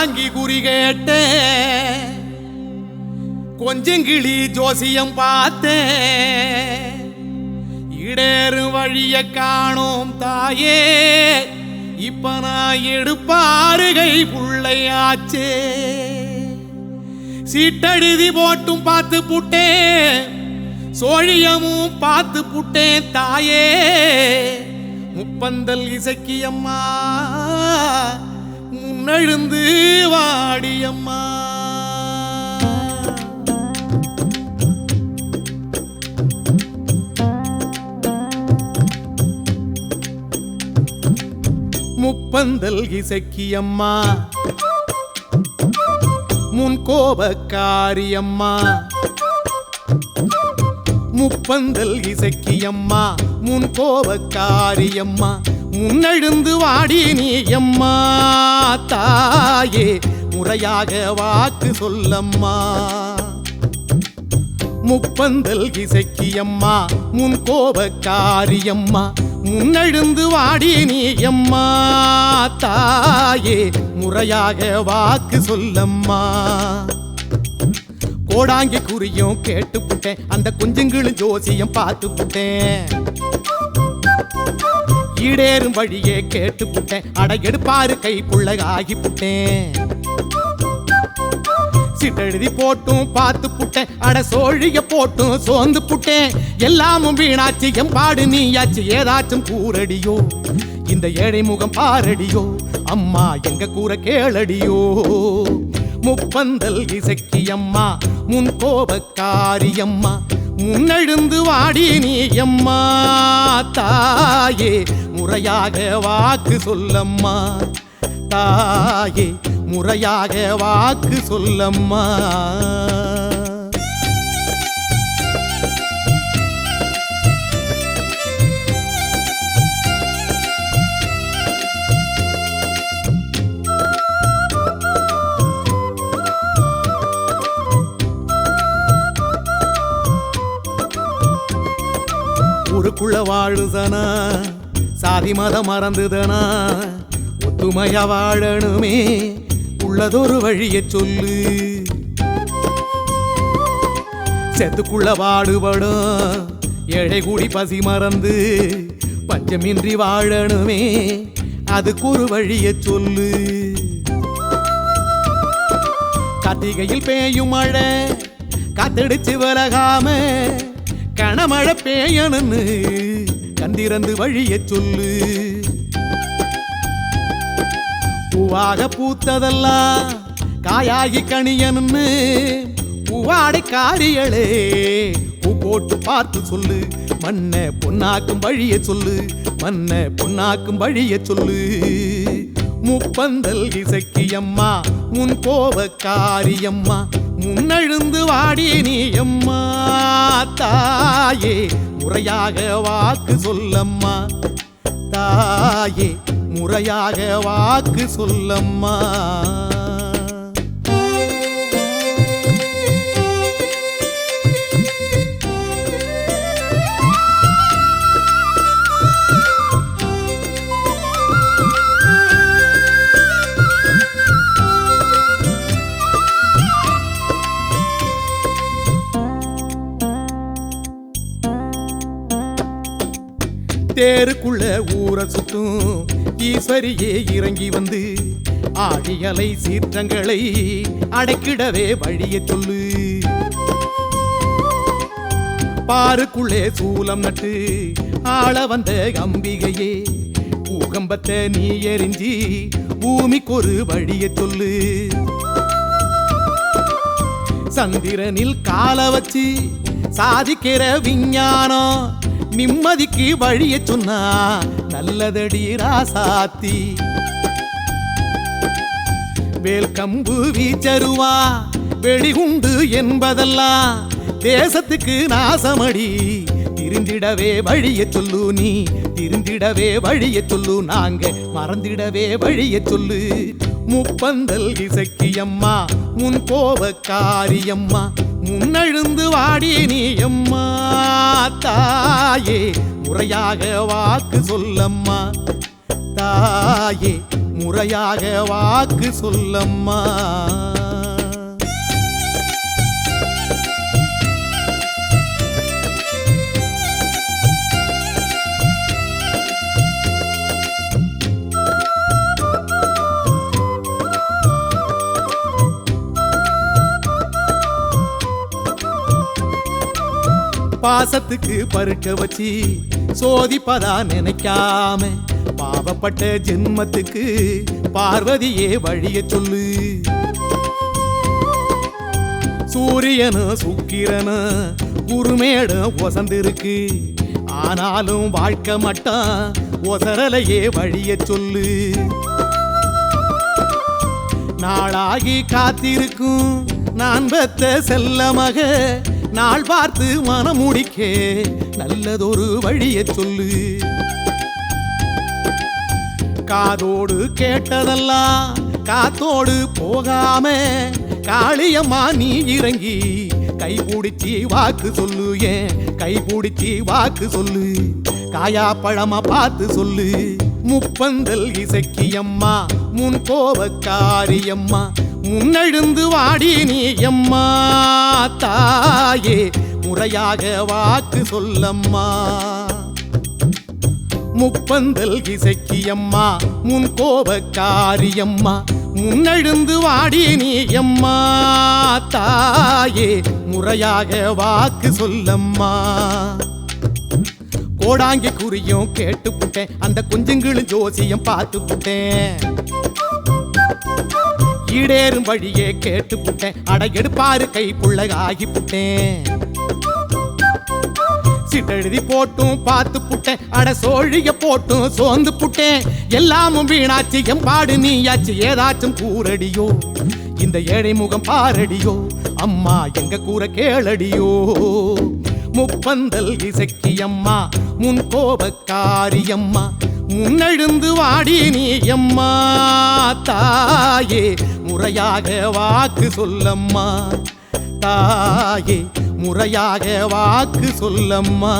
தாங்கி குறி கேட்டேன். கொஞ்சங்கிளி ஜோசியம் பார்த்தேன். இடேறு வழிய காணோம் தாயே. இப்ப நான் எடுப்பாருகை புள்ளையாச்சே சீட்டெழுதி போட்டும் பார்த்து புட்டேன். சோழியமும் பார்த்து புட்டேன் தாயே. முப்பந்தல் இசக்கியம்மா. எழுந்து வாடியம்மா. முப்பந்தல் இசக்கியம்மா. முன் கோபக்காரியம்மா. முப்பந்தல் இசக்கியம்மா. முன் கோபக்காரியம்மா. முன்னெழுந்து வாடி நீ எம்மா தாயே. முறையாக வாக்கு சொல்லம்மா. முப்பந்தல் இசக்கியம்மா முன் கோபக்காரியம்மா முன்னெழுந்து வாடி நீ எம்மா தாயே. முறையாக வாக்கு சொல்லம்மா. கோடாங்கி குறியும் கேட்டு புட்டேன் அந்த குஞ்சுங்களும் ஜோசியம் பார்த்து புட்டேன் ஈடேறும் வழியே கேட்டு புட்டேன் அட எடுப்பாரு கை புள்ளகாகி புட்டேன் சிட்டெழுதி போட்டும் பார்த்து புட்டேன் அட சோழிய போட்டும் சோர்ந்து புட்டேன் எல்லாமும் வீணாச்சு எம்பாடு நீயாச்சு ஏதாச்சும் கூறடியோ? இந்த ஏழை முகம் பாரடியோ? அம்மா எங்க கூற கேளடியோ? முப்பந்தல் இசக்கியம்மா முன் கோபக்காரியம்மா முன்னெழுந்து வாடி நீ அம்மா தாயே முறையாக வாக்கு சொல்லம்மா. தாயே முறையாக வாக்கு சொல்லம்மா. ஊருக்குள்ள வாழுதனா சாதி மதம் மறந்துதனா? ஒத்துமையா வாழணுமே. உள்ளதொரு வழிய சொல்லு. செத்துக்குள்ள பாடுபடும் ஏழை கூடி பசி மறந்து பஞ்சமின்றி வாழணுமே. அதுக்கு ஒரு வழிய சொல்லு. கார்த்திகையில் பேயும் மழை காத்தடிச்சு விலகாம கனமழை பேயணுன்னு கந்திறந்து வழிய சொல்லு. பூவாக பூத்ததெல்லாம் காயாகி கணியணுன்னு பூவாடை காரியளே பூ போட்டு பார்த்து சொல்லு. மண்ண பொன்னாக்கும் வழிய சொல்லு. மண்ண பொன்னாக்கும் வழிய சொல்லு. முப்பந்தல் இசக்கியம்மா முன் கோபக்காரியம்மா முன்னெழுந்து வாடி நீ அம்மா தாயே. முறையாக வாக்கு சொல்லம்மா. தாயே முறையாக வாக்கு சொல்லம்மா. தேருக்குள்ள ஊரை சுத்தும். ஈஸ்வரியே இறங்கி வந்து ஆடியலை சீற்றங்களை அடைக்கிடவே வழிய சொல்லு. பாருக்குள்ளே சூலம் நட்டு ஆள வந்த அம்பிகையே பூகம்பத்தை நீ எரிஞ்சி பூமிக்கு ஒரு வழிய சொல்லு. சந்திரனில் கால வச்சு சாதிக்கிற விஞ்ஞானம் நிம்மதிக்கு வழிய சொன்னா நல்லதடி ராசாத்தி. வேல் கம்பு வீச்சருவா வெடிகுண்டு என்பதெல்லாம் தேசத்துக்கு நாசமடி. திருந்திடவே வழிய சொல்லு நீ திருந்திடவே வழிய சொல்லு நாங்க மறந்திடவே வழிய சொல்லு. முப்பந்தல் இசக்கியம்மா முன் கோபக்காரியம்மா முன்னெழுந்து வாடி நீ எம்மா தாயே. முறையாக வாக்கு சொல்லம்மா தாயே. முறையாக வாக்கு சொல்லம்மா. பாசத்துக்கு பருக்க வச்சு சோதிப்பதா நினைக்காம பாவப்பட்ட ஜென்மத்துக்கு பார்வதியே வழிய சொல்லு. சூரியனு சுக்கிரனு குருமேடு ஒசந்திருக்கு. ஆனாலும் வாழ்க்கை மட்டும் ஒசரலையே வழிய சொல்லு. நாளாகி காத்திருக்கும் நான் பெத்த செல்ல மக நாள் பார்த்து மனம் முடிக்கே நல்லதொரு வழியை சொல்லு. காதோடு கேட்டதெல்லாம் காத்தோடு போகாம காளியம்மா நீ இறங்கி கை பிடிச்சி வாக்கு சொல்லு ஏன் கை பிடிச்சி வாக்கு சொல்லு. காயா பழமா பார்த்து சொல்லு. முப்பந்தல் இசக்கியம்மா முன் கோபக்காரியம்மா முன்னெழுந்து வாடி நீ எம்மா தாயே முறையாக வாக்கு சொல்லம்மா. முப்பந்தல் இசக்கியம்மா முன் கோபக்காரியம்மா முன்னெழுந்து வாடி நீ எம்மா தாயே முறையாக வாக்கு சொல்லம்மா. கோடாங்கி குறியும் கேட்டு புட்டேன் அந்த குஞ்சுங்களும் ஜோசியம் பார்த்து புட்டேன் ஈடேறும் வழியே கேட்டு புட்டேன் அட எடுப்பாரு கை புள்ள ஆகி புட்டேன் சிட்டெழுதி போட்டும் பார்த்து புட்டேன் அட சோழிய போட்டும் சோர்ந்து புட்டேன் எல்லாமும் வீணாச்சு எம்பாடு நீயாச்சு ஏதாச்சும் கூறடியோ. இந்த ஏழை முகம் பாரடியோ. அம்மா எங்க கூற கேளடியோ. முப்பந்தல் இசக்கியம்மா முன் கோபக்காரியம்மா முன்னெழுந்து வாடி நீ எம்மா தாயே. முறையாக வாக்கு சொல்லம்மா. தாயே முறையாக வாக்கு சொல்லம்மா.